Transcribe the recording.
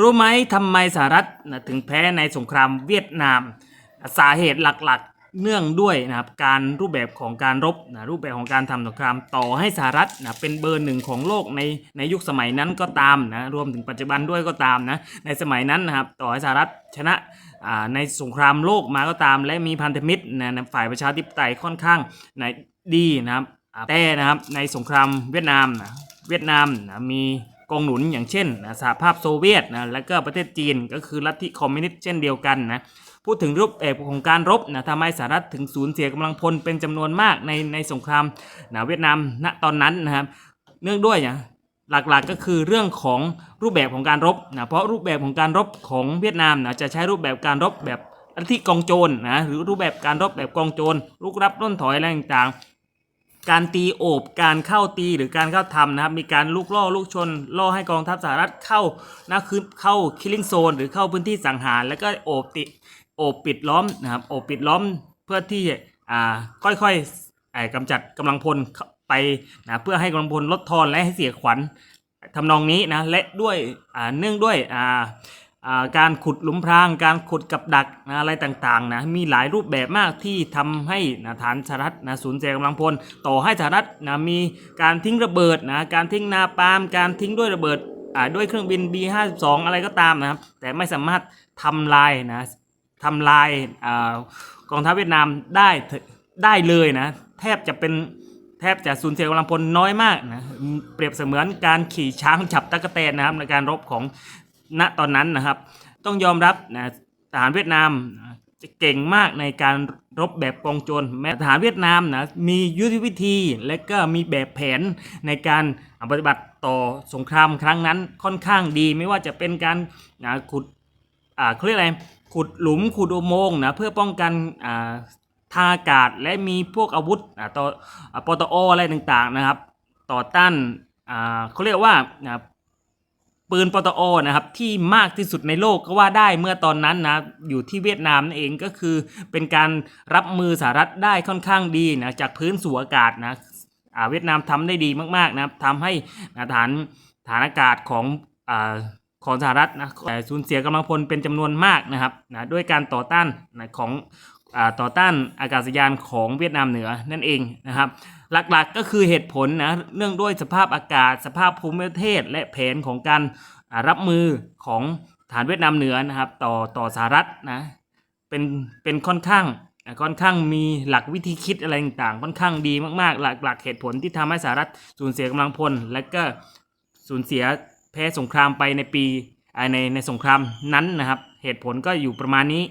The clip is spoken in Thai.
รู้ไหมทำไมสหรัฐนะถึงแพ้ในสงครามเวียดนาม สาเหตุหลักๆ เนื่องด้วยนะครับการรูปแบบของการรบนะรูปแบบของการทำสงครามต่อให้สหรัฐนะเป็นเบอร์หนึ่งของโลกในในยุคสมัยนั้นก็ตามนะรวมถึงปัจจุบันด้วยก็ตามนะในสมัยนั้นนะครับต่อให้สหรัฐชนะในสงครามโลกมาก็ตาม และมีพันธมิตรนะฝ่ายประชาธิปไตยค่อนข้างนะดีนะครับแต่นะครับในสงครามเวียดนามนะเวียดนามนะมี กองหนุนอย่างเช่นนะสหภาพโซเวียตนะและก็ประเทศจีนก็คือลัทธิคอมมิวนิสต์เช่นเดียวกันนะพูดถึงรูปแบบของการรบนะทำให้สหรัฐถึงสูญเสียกำลังพลเป็นจำนวนมากในในสงครามนะเวียดนามณตอนนั้นนะครับเนื่องด้วยนะหลักๆก็คือเรื่องของรูปแบบของการรบนะเพราะรูปแบบของการรบของเวียดนามนะจะใช้รูปแบบการรบแบบลัทธิกองโจรนะหรือรูปแบบการรบแบบกองโจรลุกรับต้นถอยอะไรต่างๆ การตีโอบการเข้าตีหรือการเข้าทำนะครับ มีการลุกล่อลุกชนล่อให้กองทัพสหรัฐเข้านะคือเข้าคิลลิงโซนหรือเข้าพื้นที่สังหาร แล้วก็โอบติโอบปิดล้อมนะครับโอบปิดล้อมเพื่อที่อ่าค่อยๆไอ้กำจัดกำลังพลไปนะเพื่อให้กำลังพลลดทอนและให้เสียขวัญทำนองนี้นะและด้วยอ่าเนื่องด้วยอ่า การขุดหลุมพราง การขุดกับดักนะอะไรต่างๆนะมีหลายรูปแบบมากที่ทำให้นะฐานสหรัฐนะสูญเสียกำลังพล ต่อให้สหรัฐนะมีการทิ้งระเบิดนะการทิ้งนาปาล์มการทิ้งด้วยระเบิดด้วยเครื่องบิน B52 อะไรก็ตามนะครับแต่ไม่สามารถทำลายนะทำลายอกองทัพเวียดนามได้ได้เลยนะแทบจะเป็นแทบจะสูญเสียกำลังพลน้อยมากนะเปรียบเสมือนการขี่ช้างจับตะกแตนนะครับในการรบของ ณตอนนั้นนะครับ ต้องยอมรับนะทหารเวียดนามจะเก่งมากในการรบแบบกองโจรแม้ทหารเวียดนามนะมียุทธวิธีและก็มีแบบแผนในการปฏิบัติต่อสงครามครั้งนั้นค่อนข้างดี ไม่ว่าจะเป็นการนะขุดอ่าเขาเรียกอะไรขุดหลุมขุดอุโมงค์นะเพื่อป้องกันอ่าทางอากาศและมีพวกอาวุธต่อปตออะไรต่างๆนะครับ ต่อต้านเขาเรียกว่า ปืนปตอนะครับที่มากที่สุดในโลกก็ว่าได้เมื่อตอนนั้นนะอยู่ที่เวียดนามนั่นเองก็คือ เป็นการรับมือสหรัฐได้ค่อนข้างดีนะจากพื้นสู่อากาศนะเวียดนามทำได้ดีมากๆนะครับทำให้ฐานฐานอากาศของอของสหรัฐนะแต่สูญเสียกำลังพลเป็นจำนวนมากนะครับนะด้วยการต่อต้านนะของ ต่อต้านอากาศยานของเวียดนามเหนือนั่นเองนะครับ หลักๆก็คือเหตุผลนะเนื่องด้วยสภาพอากาศ สภาพภูมิประเทศ และแผนของการรับมือของฐานเวียดนามเหนือนะครับ ต่อต่อสหรัฐนะเป็นเป็นค่อนข้างค่อนข้างมีหลักวิธีคิดอะไรต่างๆ ค่อนข้างดีมากๆ หลักๆเหตุผลที่ทำให้สหรัฐสูญเสียกำลังพล และก็สูญเสียแพ้สงครามไปในปีในในสงครามนั้นนะครับ เหตุผลก็อยู่ประมาณนี้